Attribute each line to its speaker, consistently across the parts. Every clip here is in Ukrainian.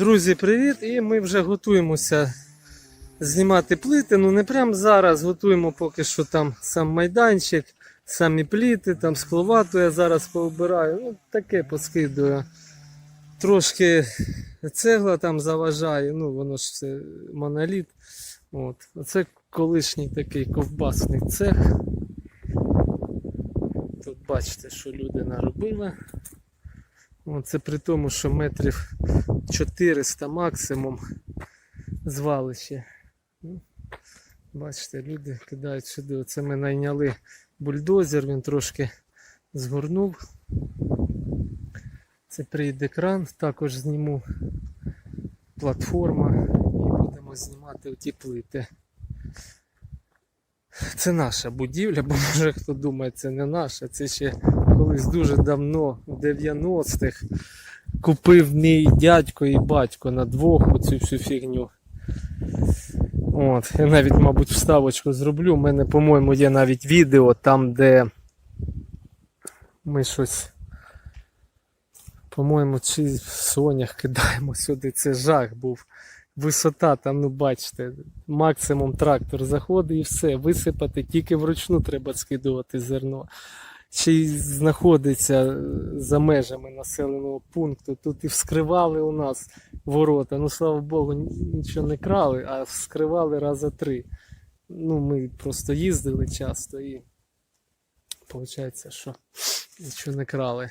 Speaker 1: Друзі, привіт! І ми вже готуємося знімати плити. Ну не прямо зараз готуємо поки що там сам майданчик, самі пліти, там скловату я зараз пообираю. Ну, таке поскидую. Трошки цегла там заважає, ну воно ж це моноліт. От. Оце колишній такий ковбасний цех. Тут бачите, що люди наробили. Це при тому, що метрів 400 максимум звалище. Ну, Бачите, люди кидають сюди. Оце ми найняли бульдозер, він трошки згорнув. Це прийде кран, також зніму платформа і будемо знімати ті плити. Це наша будівля, бо може хто думає, це не наша, це ще колись дуже давно, в 90-х, купив мій дядько і батько на двох оцю всю фігню. От, я навіть, мабуть, вставочку зроблю. У мене, по-моєму, є навіть відео там, де ми щось. По-моєму, чи в сонях кидаємо сюди. Це жах був. Висота там, ну бачите, максимум трактор заходить і все, висипати, тільки вручну треба скидувати зерно. Чи й знаходиться за межами населеного пункту. Тут і вскривали у нас ворота. Ну, слава Богу, нічого не крали, а вскривали рази три. Ну, ми просто їздили часто і виходить, що нічого не крали.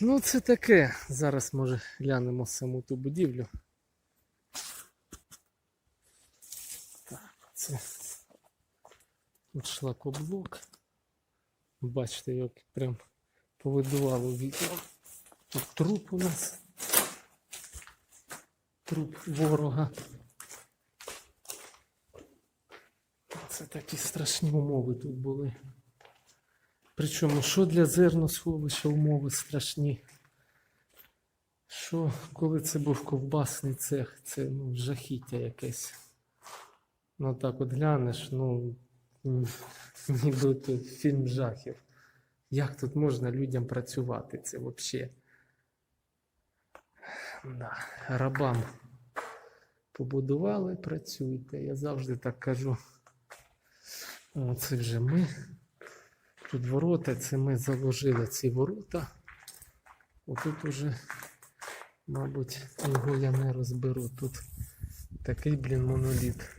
Speaker 1: Ну, це таке. Зараз, може, глянемо саму ту будівлю. Так, це шлакоблок. Бачите, як прям повидувало вікно. Тут труп у нас. Труп ворога. Це такі страшні умови тут були. Причому, що для зерносховища умови страшні. Що, коли це був ковбасний цех, це ну, жахіття якесь. Ну так от глянеш, ну ніби тут фільм жахів. Як тут можна людям працювати? Це взагалі. Да, рабам побудували, працюйте. Я завжди так кажу. О, це вже ми. Тут ворота, це ми заложили ці ворота. Отут уже, мабуть, його я не розберу. Тут такий, блін, моноліт.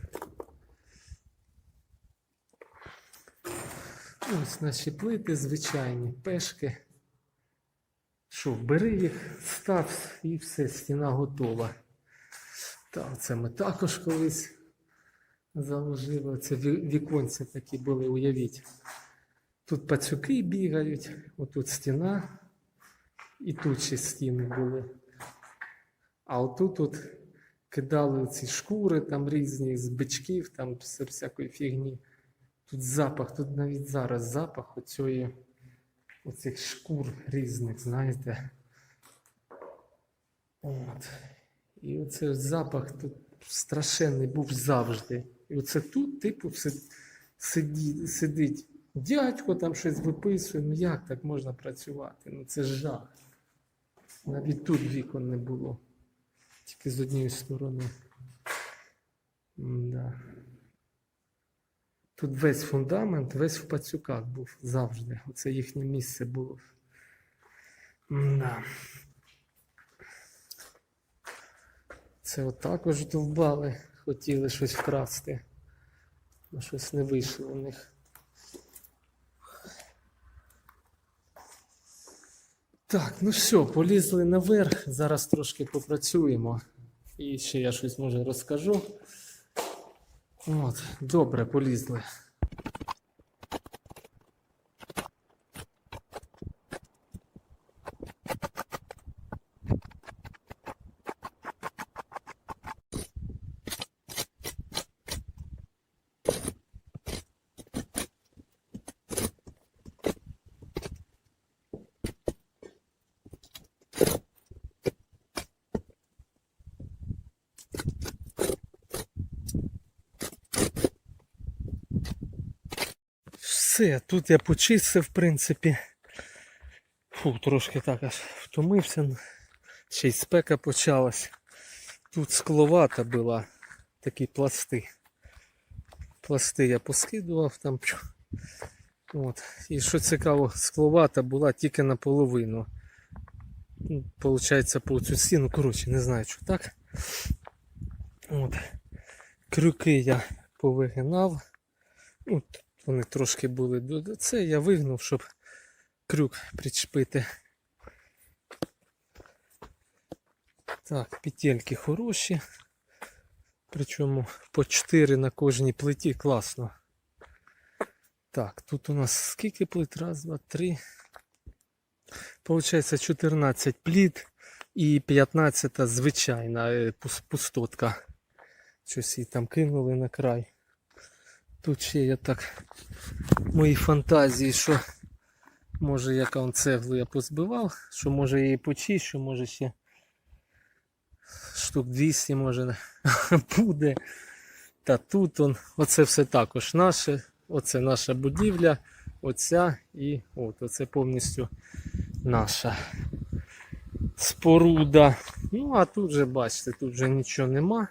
Speaker 1: Ось наші плити звичайні, пешки. Що, бери їх, став і все, стіна готова. Та, це ми також колись заложили. Це віконці такі були, уявіть. Тут пацюки бігають, отут стіна, і тут ще стіни були. А отут тут кидали ці шкури там різні з бичків, там всякої фігні. Тут запах, тут навіть зараз запах оцієї, оцих шкур різних, знаєте. От. І оцей запах тут страшенний був завжди. І оце тут, типу, си- сиді, сидить дядько там щось виписує. Ну як так можна працювати? Ну це жах. Навіть тут вікон не було. Тільки з однієї сторони. Да. Тут весь фундамент, весь в пацюках був завжди. Оце їхнє місце було. Да. Це от також довбали, хотіли щось вкрасти. але щось не вийшло у них. Так, ну все, полізли наверх. Зараз трошки попрацюємо. І ще я щось може розкажу. От, добре, полізли. Все, тут я почистив, в принципі. Фу, трошки так аж втомився. ще й спека почалась. Тут скловата була, такі пласти. Пласти я поскидував там. От. І що цікаво, скловата була тільки наполовину. Ну, Получається по цю стіну, коротше, не знаю, що так. От. Крюки я повигинав. Тут вони трошки були до це. Я вигнув, щоб крюк причепити. Так, петельки хороші. Причому по 4 на кожній плиті класно. Так, тут у нас скільки плит? Раз, два, три. Получається 14 пліт і 15 звичайна е, пустотка. Щось її там кинули на край. Тут ще я так мої фантазії, що може яка он цеглу я позбивав, що може її почищу, може ще штук 200 може буде. Та тут он, оце все також наше. Оце наша будівля, оця і от, оце повністю наша споруда. Ну, а тут же, бачите, тут вже нічого нема.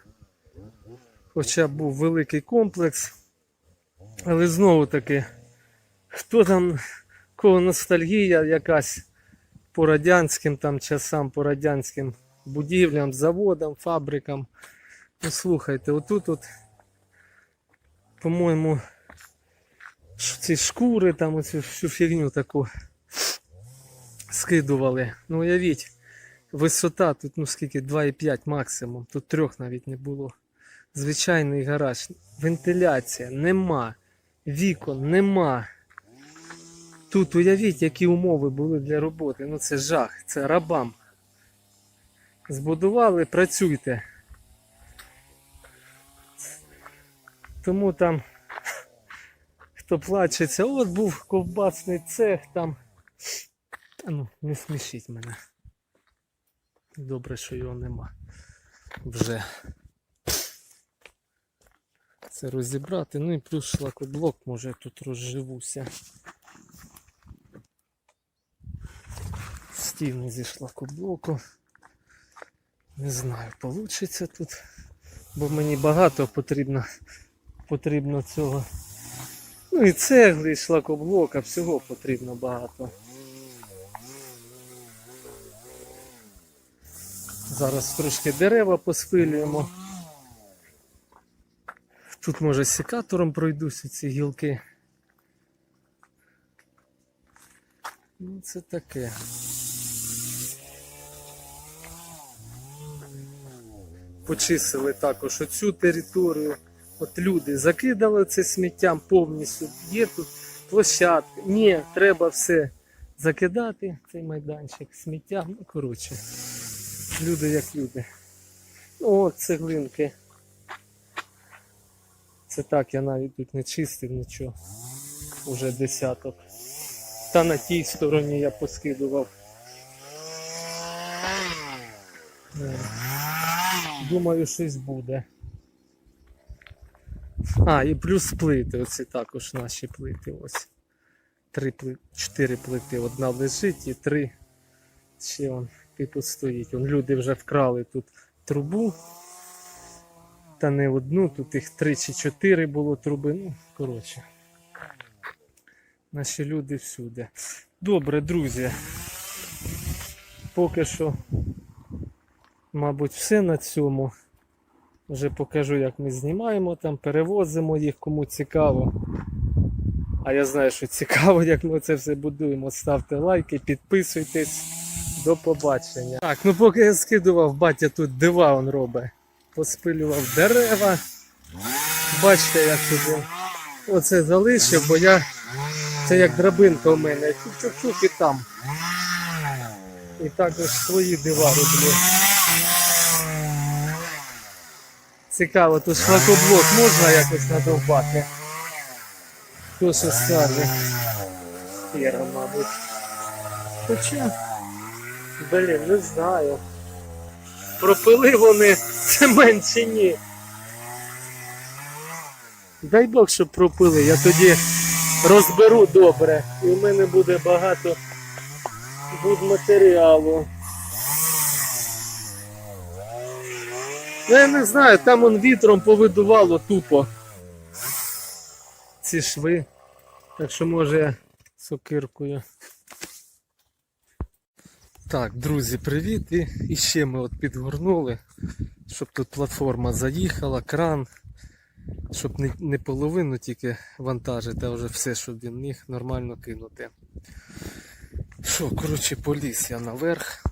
Speaker 1: Хоча був великий комплекс. Але знову таки, хто там, кого ностальгія якась по радянським там часам, по радянським будівлям, заводам, фабрикам. Ну слухайте, отут от, по-моєму, ці шкури, там оцю всю фігню таку скидували. Ну уявіть, висота тут, ну скільки, 2,5 максимум, тут трьох навіть не було. Звичайний гараж, вентиляція нема, вікон нема. Тут уявіть, які умови були для роботи. Ну це жах, це рабам. Збудували, працюйте. Тому там, хто плачеться, от був ковбасний цех там. Та ну, не смішіть мене. Добре, що його нема. Вже. Це розібрати. Ну і плюс шлакоблок, може я тут розживуся. Стіни зі шлакоблоку. Не знаю, вийде тут. Бо мені багато потрібно, потрібно цього. Ну і цегли, і шлакоблока, всього потрібно багато. Зараз трошки дерева поспилюємо. Тут може секатором пройдуся ці гілки. Ну, це таке. Почистили також оцю територію. От люди закидали це сміттям повністю. Є тут площадка. Ні, треба все закидати, цей майданчик сміттям. Ну, коротше, люди як люди. О, цеглинки. Це так, я навіть тут не чистив нічого. Уже десяток. Та на тій стороні я поскидував. Е, Думаю, щось буде. А, і плюс плити. Оці також наші плити. Ось. Три плити, чотири плити. Одна лежить і три. Ще он типу стоїть. Он люди вже вкрали тут трубу. Та не одну, тут їх три чи чотири було труби. Ну, коротше. Наші люди всюди. Добре, друзі. Поки що, мабуть, все на цьому. Вже покажу, як ми знімаємо там, перевозимо їх, кому цікаво. А я знаю, що цікаво, як ми це все будуємо. Ставте лайки, підписуйтесь. До побачення. Так, ну поки я скидував, батя тут дива он робить. Поспилював дерева. Бачите, як туди. Оце залишив, бо я. Це як драбинка у мене. Чук-чук-чук і там. І також свої дива роблю. Цікаво, тут шлакоблок можна якось надовбати. Хто що скаже? Іра, мабуть. Хоча, блін, не знаю. Пропили вони цемент чи ні. Дай Бог, щоб пропили, я тоді розберу добре. І в мене буде багато будматеріалу. Я не знаю, там он вітром повидувало тупо. Ці шви. Так що може сокиркою. Так, друзі, привіт. І, і ще ми от підгорнули, щоб тут платформа заїхала, кран, щоб не, не половину тільки вантажити, а вже все, щоб він міг нормально кинути. Що, коротше, поліз я наверх.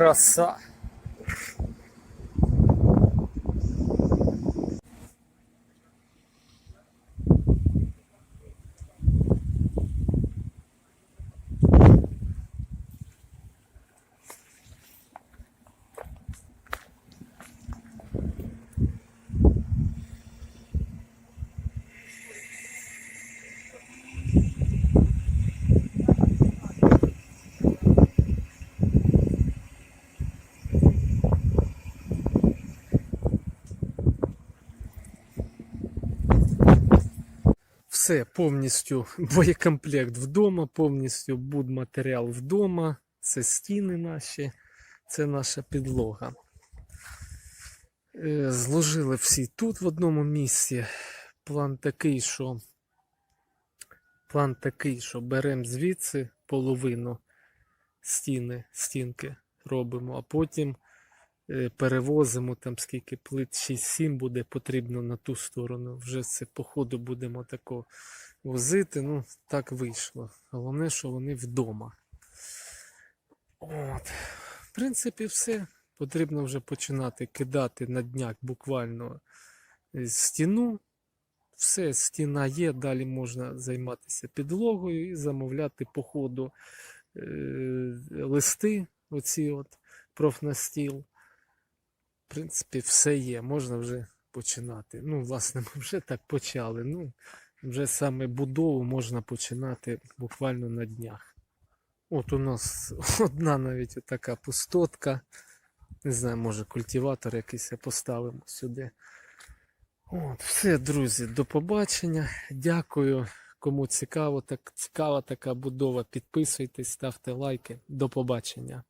Speaker 1: Краса. Все повністю боєкомплект вдома, повністю будматеріал вдома. Це стіни наші, це наша підлога. Е, Зложили всі тут в одному місці. План такий, що план такий, що беремо звідси половину стіни, стінки робимо, а потім перевозимо там скільки плит 6-7 буде потрібно на ту сторону. Вже це по ходу будемо тако возити. Ну, так вийшло. Головне, що вони вдома. От. В принципі, все. Потрібно вже починати кидати на дняк буквально е, стіну. Все, стіна є, далі можна займатися підлогою і замовляти по ходу е, листи, оці от профнастіл. В принципі, все є, можна вже починати. Ну, власне, ми вже так почали. Ну, вже саме будову можна починати буквально на днях. От у нас одна навіть така пустотка. Не знаю, може культиватор якийсь поставимо сюди. От, все, друзі, до побачення. Дякую. Кому цікаво, так, цікава така будова, підписуйтесь, ставте лайки. До побачення.